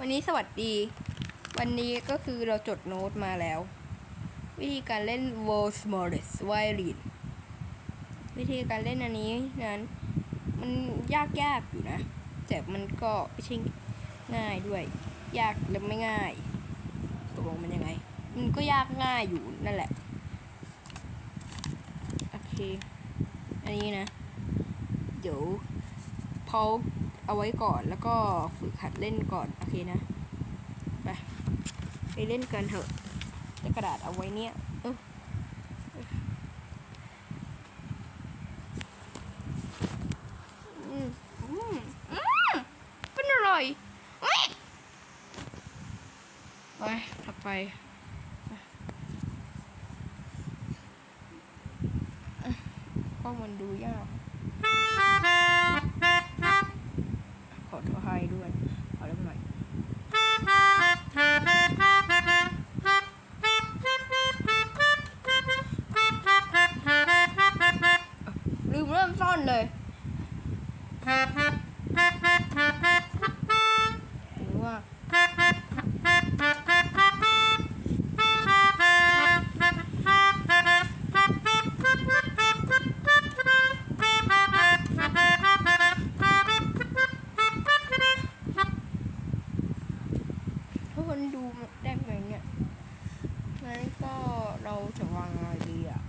วันนี้สวัสดี วันนี้ก็คือเราจดโน้ตมาแล้ว วิธีการเล่น World Smallest Violin วิธีการเล่นอันนี้นั้น มันยากยากอยู่นะ แต่มันก็ไม่ใช่ง่ายด้วย ยากและไม่ง่ายตกลงมันยังไง มันก็ยากง่ายอยู่นั่นแหละ โอเค อันนี้นะ เดี๋ยวพอ เอาไว้ก่อนแล้วก็ฝึกหัดเล่นก่อน โอเคนะ ไป ไปเล่นกันเถอะแต่กระดาษเอาไว้เนี่ยเอออืมอืมอืมเป็นอร่อยไปถัดไปก็มันดูยาก คอยด้วย ขอเริ่มหน่อยลืมเริ่มซ่อนเลย คนดูได้ไหมเนี่ยงั้นก็เราจะวางอะไรดีอะ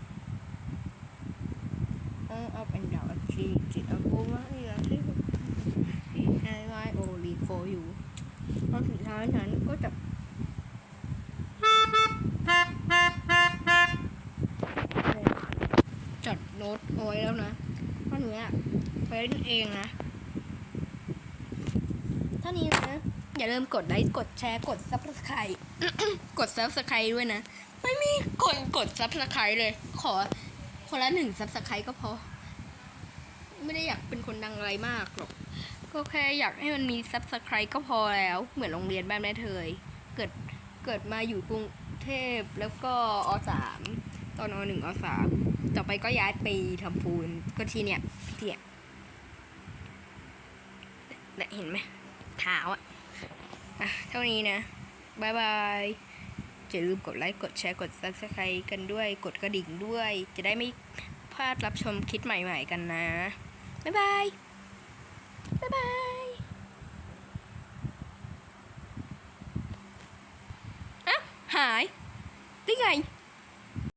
เอาเอาเป็นดาวจีจิตอากูมาอีกแล้วที่ไอไวโอลีโฟอยู่ตอนสุดท้ายนั้นก็จะจดโน้ตเอาไว้แล้วนะท่านี้ไปเล่นเองนะท่านี้นะ อย่าลืมกดไลค์กดแชร์กด subscribe กด subscribe ด้วยนะ ไม่มีกดกด subscribe เลย ขอคนละหนึ่ง subscribe ก็พอ ไม่ได้อยากเป็นคนดังอะไรมากหรอก ก็แค่อยากให้มันมี subscribe ก็พอแล้ว เหมือนโรงเรียนแบ้านแม่เทยเกิดเกิดมาอยู่กรุงเทพแล้วก็อสามตอนอหนึ่งอสามต่อไปก็ย้ายไปลำพูนก็ที่เนี่ยที่เนี่ยเห็นไหมเท้าอะอะ ท่านี้นะบายบายอย่าลืมกดไลค์ กดแชร์ กด subscribe กันด้วย กดกระดิ่งด้วย จะได้ไม่พลาดรับชมคลิปใหม่ๆกันนะบายบายบายบายอะหายได้ไง